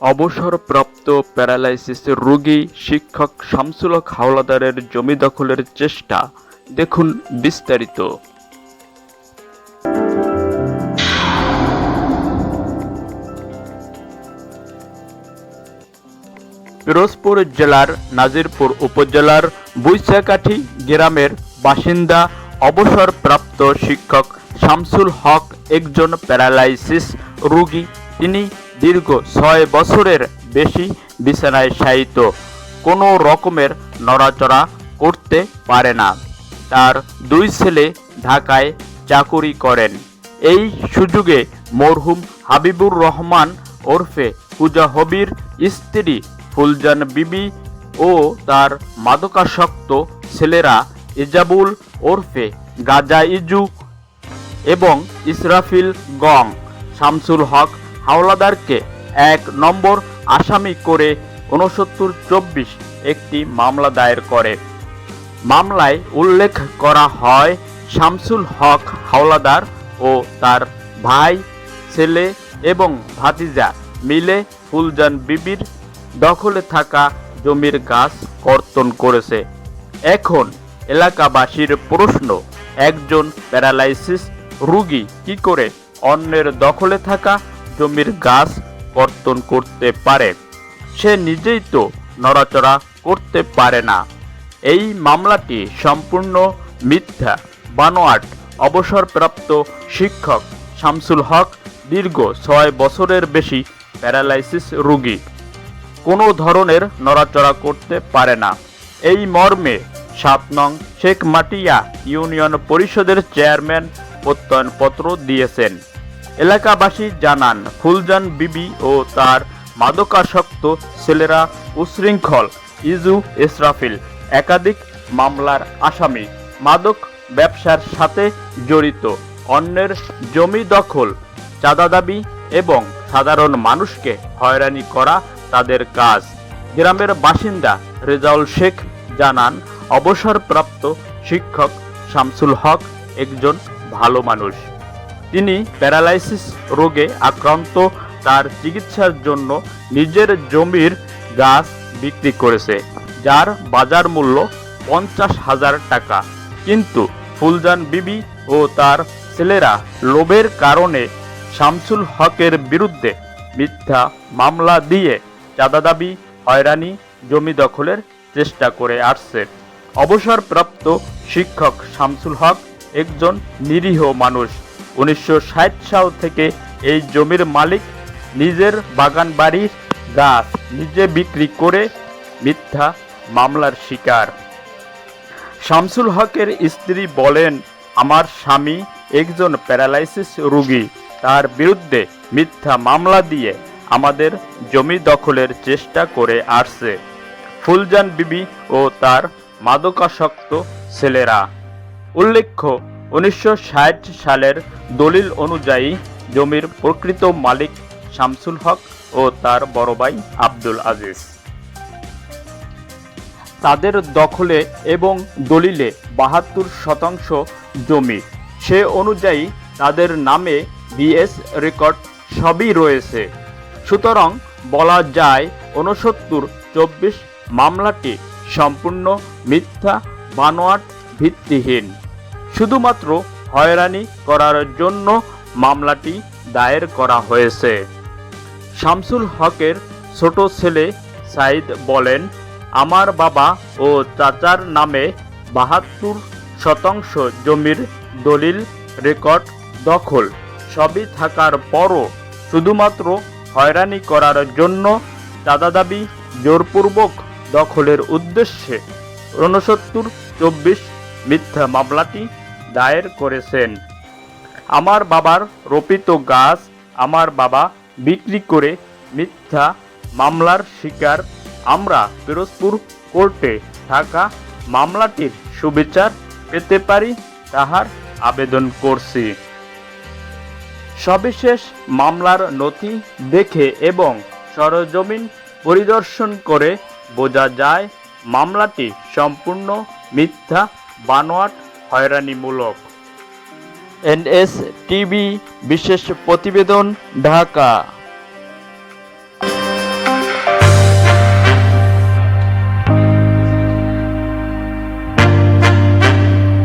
অবসরপ্রাপ্ত প্যারালাইসিস রোগী শিক্ষক শামসুল হাওলাদারের জমি দখলের চেষ্টা। দেখুন বিস্তারিত। পিরোজপুর জেলার নাজিরপুর উপজেলার বুইসাকাঠি গ্রামের বাসিন্দা অবসরপ্রাপ্ত শিক্ষক শামসুল হক একজন প্যারালাইসিস রোগী। তিনি দীর্ঘ ছয় বছরের বেশি বিছানায় শায়িত। কোনো রকমের নড়াচড়া করতে পারে না। তার দুই ছেলে ঢাকায় চাকুরি করেন। এই সুযোগে মরহুম হাবিবুর রহমান ওরফে পূজা হবির স্ত্রী ফুলজান বিবি ও তার মাদকাসক্ত ছেলেরা ইজাবুল ওরফে গাজা ইজু এবং ইসরাফিল গং, শামসুল হক হাওলাদারকে এক নম্বর আসামি করে উনসত্তর চব্বিশ একটি মামলা দায়ের করে। মামলায় উল্লেখ করা হয়, শামসুল হক হাওলাদার ও তার ভাই, ছেলে এবং ভাতিজা মিলে ফুলজান বিবির দখলে থাকা জমির গাছ কর্তন করেছে। এখন এলাকাবাসীর প্রশ্ন, একজন প্যারালাইসিস রুগী কি করে অন্যের দখলে থাকা জমির গাছ কর্তন করতে পারে। সে নিজেই তো নড়াচড়া করতে পারে না। এই মামলাটি সম্পূর্ণ মিথ্যা। বানোয়াট অবসরপ্রাপ্ত শিক্ষক শামসুল হক দীর্ঘ ছয় বছরের বেশি প্যারালাইসিস রোগী। কোনো ধরনের নড়াচড়া করতে পারে না। এই মর্মে সাত নং শেখ মাটিয়া ইউনিয়ন পরিষদের চেয়ারম্যান প্রত্যয়নপত্র দিয়েছেন। এলাকাবাসী জানান, ফুলজান বিবি ও তার মাদকাসক্ত ছেলেরা উশৃঙ্খল। ইজু ইসরাফিল একাধিক মামলার আসামি। মাদক ব্যবসার সাথে জড়িত। অন্যের জমি দখল, চাঁদা দাবি এবং সাধারণ মানুষকে হয়রানি করা তাদের কাজ। গ্রামের বাসিন্দা রেজাউল শেখ জানান, অবসরপ্রাপ্ত শিক্ষক শামসুল হক একজন ভালো মানুষ। তিনি প্যারালাইসিস রোগে আক্রান্ত, তার চিকিৎসার জন্য নিজের জমির গাছ বিক্রি করেছে, যার বাজার মূল্য পঞ্চাশ হাজার টাকা। কিন্তু ফুলজান বিবি ও তার ছেলেরা লোভের কারণে শামসুল হকের বিরুদ্ধে মিথ্যা মামলা দিয়ে চাঁদা দাবি, হয়রানি, জমি দখলের চেষ্টা করে আসছে। অবসরপ্রাপ্ত শিক্ষক শামসুল হক একজন নিরীহ মানুষ। উনিশশো সাল থেকে এই জমির মালিক নিজের বাগান বাড়ির গাছ নিজে বিক্রি করে মিথ্যা মামলার শিকার। শামসুল হকের স্ত্রী বলেন, আমার স্বামী একজন প্যারালাইসিস রোগী। তার বিরুদ্ধে মিথ্যা মামলা দিয়ে আমাদের জমি দখলের চেষ্টা করে আসছে। ফুলজান বিবি ও তার মাদকাসক্ত ছেলেরা। উল্লেখ্য উনিশশো সালের দলিল অনুযায়ী জমির প্রকৃত মালিক শামসুল হক ও তার বড় ভাই আব্দুল আজিজ। তাদের দখলে এবং দলিলে বাহাত্তর শতাংশ জমি। সে অনুযায়ী তাদের নামে বিএস রেকর্ড সবই রয়েছে। সুতরাং বলা যায় ঊনসত্তর চব্বিশ মামলাটি সম্পূর্ণ মিথ্যা, বানোয়াট, ভিত্তিহীন। শুধুমাত্র হয়রানি করার জন্য মামলাটি দায়ের করা হয়েছে। শামসুল হকের ছোট ছেলে সাইদ বলেন, আমার বাবা ও চাচার নামে বাহাত্তর শতাংশ জমির দলিল রেকর্ড দখল। সবই থাকার পরও শুধুমাত্র হয়রানি করার জন্য চাঁদা দাবি জোরপূর্বক দখলের উদ্দেশ্যে ঊনসত্তর চব্বিশ মিথ্যা মামলাটি দায়ের করেছেন। আমার বাবার রোপিত গাছ আমার বাবা বিক্রি করে মিথ্যা মামলার শিকার। আমরা পিরোজপুর কোর্টে থাকা মামলাটির সুবিচার পেতে পারি তাহার আবেদন করছি। সবিশেষ মামলার নথি দেখে এবং সরজমিন পরিদর্শন করে বোঝা যায়, মামলাটি সম্পূর্ণ মিথ্যা, বানোয়াট হয়রানিমূলক এনএস টিভি বিশেষ প্রতিবেদন ঢাকা।